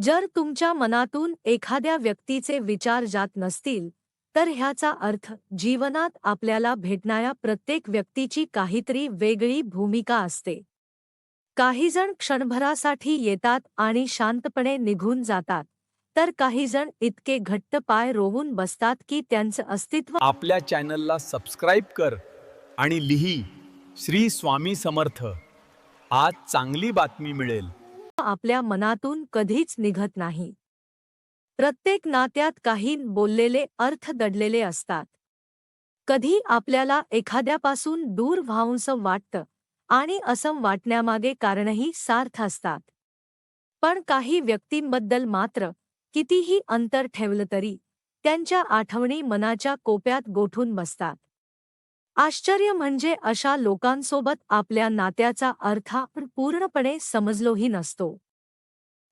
जर तुमच्या मनातून एखाद्या व्यक्तीचे विचार जात नसतील तर ह्याचा अर्थ जीवनात आपल्याला भेटणाऱ्या प्रत्येक व्यक्तीची काहीतरी वेगळी भूमिका असते. काहीजण क्षणभरासाठी येतात आणि शांतपणे निघून जातात तर काहीजण इतके घट्ट पाय रोवून बसतात की त्यांचं अस्तित्व आपल्या चॅनलला सबस्क्राईब कर आणि लिही श्री स्वामी समर्थ. आज चांगली बातमी मिळेल. आपल्या मनातून कधीच निघत नाही. प्रत्येक नात्यात काही बोललेले अर्थ दडलेले असतात. कधी आपल्याला एखाद्यापासून दूर व्हावंसं वाटतं आणि असं वाटण्यामागे कारणही सार्थ असतात. पण काही व्यक्तींबद्दल मात्र कितीही अंतर ठेवलं तरी त्यांच्या आठवणी मनाच्या कोप्यात गोठून बसतात. आश्चर्य म्हणजे अशा लोकांसोबत आपल्या नात्याचा अर्थ आपण पूर्णपणे समजलोही नसतो.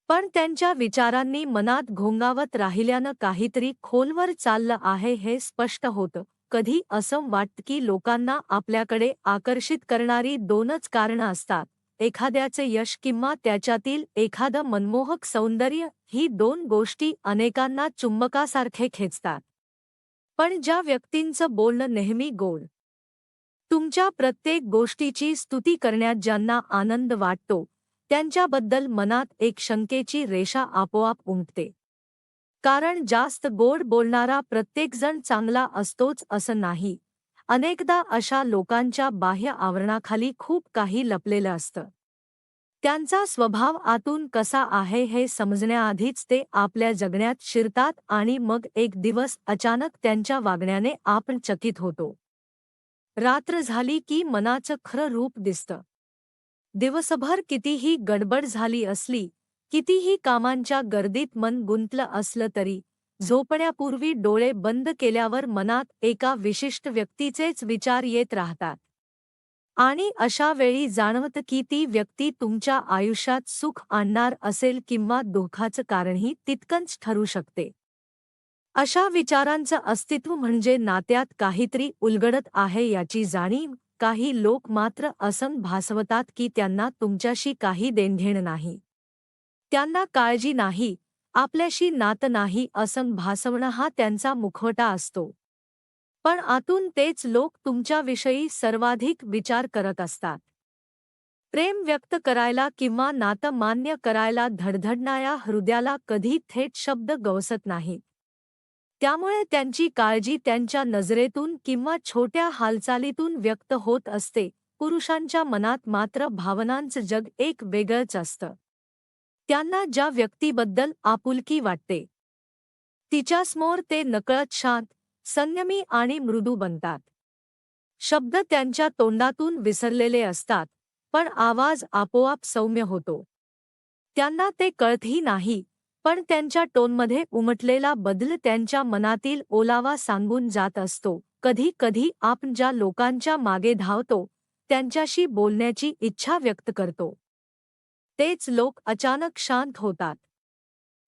पण त्यांच्या विचारांनी मनात घोंगावत राहिल्यानं काहीतरी खोलवर चाललं आहे हे स्पष्ट होतं. कधी असं वाटतं की लोकांना आपल्याकडे आकर्षित करणारी दोनच कारणं असतात. एखाद्याचे यश किंवा त्याच्यातील एखादं मनमोहक सौंदर्य ही दोन गोष्टी अनेकांना चुंबकासारखे खेचतात. पण ज्या व्यक्तींचं बोलणं नेहमी गोड तुमच्या प्रत्येक गोष्टीची स्तुती करण्यात ज्यांना आनंद वाटतो त्यांच्याबद्दल मनात एक शंकेची रेषा आपोआप उमटते. कारण जास्त गोड बोलणारा प्रत्येकजण चांगला असतोच असं नाही. अनेकदा अशा लोकांच्या बाह्य आवरणाखाली खूप काही लपलेलं असतं. त्यांचा स्वभाव आतून कसा आहे हे समजण्याआधीच ते आपल्या जगण्यात शिरतात आणि मग एक दिवस अचानक त्यांच्या वागण्याने आपण चकित होतो. रात्र झाली की मनाचं खरं रूप दिसतं. दिवसभर कितीही गडबड झाली असली कितीही कामांच्या गर्दीत मन गुंतलं असलं तरी झोपण्यापूर्वी डोळे बंद केल्यावर मनात एका विशिष्ट व्यक्तीचेच विचार येत राहतात. आणि अशा वेळी जाणवतं की ती व्यक्ती तुमच्या आयुष्यात सुख आणणार असेल किंवा दुःखाचं कारणही तितकंच ठरू शकते. अशा विचारांचं अस्तित्व म्हणजे नात्यात काहीतरी उलगडत आहे याची जाणीव. काही लोक मात्र असं भासवतात की त्यांना तुमच्याशी काही देणघेण नाही. त्यांना काळजी नाही. आपल्याशी नातं नाही असं भासवणं हा त्यांचा मुखवटा असतो. पण आतून तेच लोक तुमच्याविषयी सर्वाधिक विचार करत असतात. प्रेम व्यक्त करायला किंवा नातं मान्य करायला धडधडणाऱ्या हृदयाला कधी थेट शब्द गवसत नाहीत. त्यामुळे त्यांची काळजी त्यांच्या नजरेतून किंवा छोट्या हालचालीतून व्यक्त होत असते. पुरुषांच्या मनात मात्र भावनांचं जग एक वेगळंच असतं. त्यांना ज्या व्यक्तीबद्दल आपुलकी वाटते तिच्यासमोर ते नकळत शांत संयमी आणि मृदू बनतात. शब्द त्यांच्या तोंडातून विसरलेले असतात पण आवाज आपोआप सौम्य होतो. त्यांना ते कळतही नाही पण त्यांच्या टोनमध्ये उमटलेला बदल त्यांच्या मनातील ओलावा सांगून जात असतो. कधी कधी आपण ज्या लोकांच्या मागे धावतो त्यांच्याशी बोलण्याची इच्छा व्यक्त करतो. तेच लोक अचानक शांत होतात.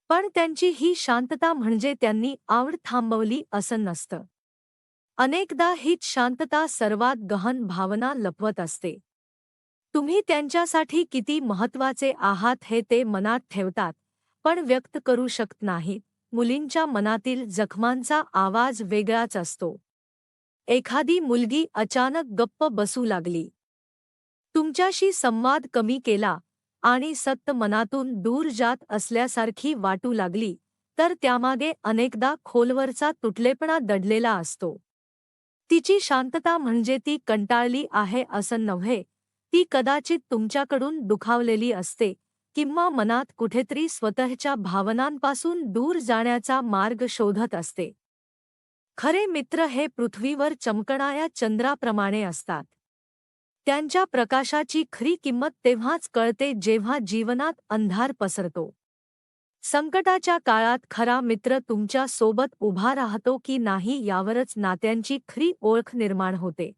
पण त्यांची ही शांतता म्हणजे त्यांनी आवड थांबवली असं नसतं. अनेकदा हीच शांतता सर्वात गहन भावना लपवत असते. तुम्ही त्यांच्यासाठी किती महत्त्वाचे आहात हे ते मनात ठेवतात. पण व्यक्त करू शकत नाहीत मुलींच्या मनातील जखमांचा आवाज वेगळाच असतो. एखादी मुलगी अचानक गप्प बसू लागली. तुमच्याशी संवाद कमी केला आणि सत्त मनातून दूर जात असल्यासारखी वाटू लागली तर त्यामागे अनेकदा खोलवरचा तुटलेपणा दडलेला असतो. तिची शांतता म्हणजे ती कंटाळली आहे असं नव्हे ती कदाचित तुमच्याकडून दुखावलेली असते किंवा मनात कुठेतरी स्वतःच्या भावनांपासून दूर जाण्याचा मार्ग शोधत असते. खरे मित्र हे पृथ्वीवर चमकणाऱ्या चंद्राप्रमाणे असतात. त्यांच्या प्रकाशाची खरी किंमत तेव्हाच कळते जेव्हा जीवनात अंधार पसरतो. संकटाच्या काळात खरा मित्र तुमच्यासोबत उभा राहतो की नाही यावरच नात्यांची खरी ओळख निर्माण होते.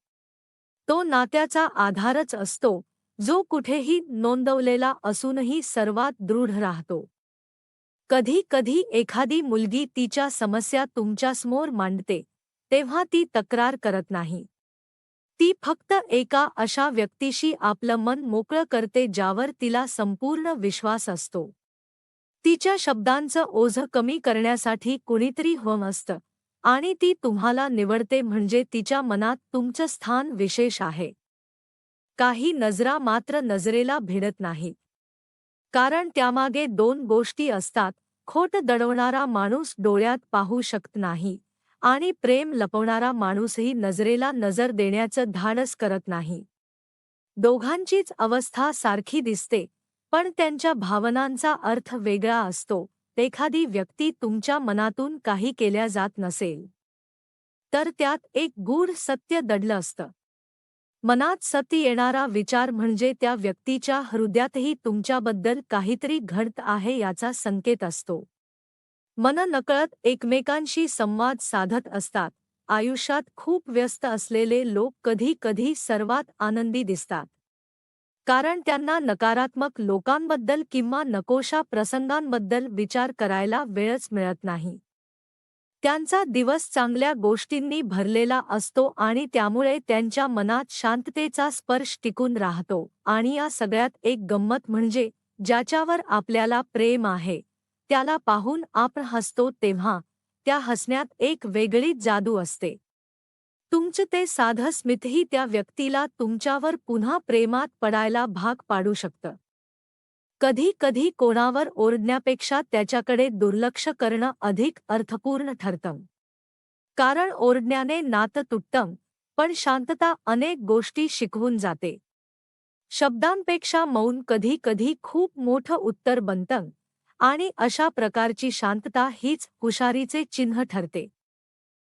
तो नात्याचा आधारच असतो जो कुठेही नोंदवलेला असूनही सर्वात दृढ राहतो. कधी कधी एखादी मुलगी तिच्या समस्या तुमच्यासमोर मांडते तेव्हा ती तक्रार करत नाही. ती फक्त एका अशा व्यक्तीशी आपलं मन मोकळं करते ज्यावर तिला संपूर्ण विश्वास असतो. तिच्या शब्दांचं ओझं कमी करण्यासाठी कुणीतरी होम असतं आणि ती तुम्हाला निवडते म्हणजे तिच्या मनात तुमचं स्थान विशेष आहे. काही नजरा मात्र नजरेला भिडत नाहीत. कारण त्यामागे दोन गोष्टी असतात खोट दडवणारा माणूस डोळ्यात पाहू शकत नाही आणि प्रेम लपवणारा माणूसही नजरेला नजर देण्याचं धाडस करत नाही. दोघांचीच अवस्था सारखी दिसते पण त्यांच्या भावनांचा अर्थ वेगळा असतो. एखादी व्यक्ती तुमच्या मनातून काही केल्या जात नसेल. तर त्यात एक गूढ सत्य दडलं असतं. मनात सती येणारा विचार म्हणजे त्या व्यक्तीच्या हृदयातही तुमच्याबद्दल काहीतरी घडत आहे याचा संकेत असतो. मन नकळत एकमेकांशी संवाद साधत असतात. आयुष्यात खूप व्यस्त असलेले लोक कधी कधी सर्वात आनंदी दिसतात. कारण त्यांना नकारात्मक लोकांबद्दल किंवा नकोशा प्रसंगांबद्दल विचार करायला वेळच मिळत नाही. त्यांचा दिवस चांगल्या गोष्टींनी भरलेला असतो आणि त्यामुळे त्यांच्या मनात शांततेचा स्पर्श टिकून राहतो. आणि या सगळ्यात एक गंमत म्हणजे ज्याच्यावर आपल्याला प्रेम आहे त्याला पाहून आपण हसतो तेव्हा त्या हसण्यात एक वेगळीच जादू असते. तुमचं ते साधं स्मितही त्या व्यक्तीला तुमच्यावर पुन्हा प्रेमात पडायला भाग पाडू शकतं. कधी कधी कोणावर ओरडण्यापेक्षा त्याच्याकडे दुर्लक्ष करणं अधिक अर्थपूर्ण ठरतं. कारण ओरडण्याने नातं तुटतं पण शांतता अनेक गोष्टी शिकवून जाते. शब्दांपेक्षा मौन कधी कधी खूप मोठं उत्तर बनतं आणि अशा प्रकारची शांतता हीच हुशारीचे चिन्ह ठरते.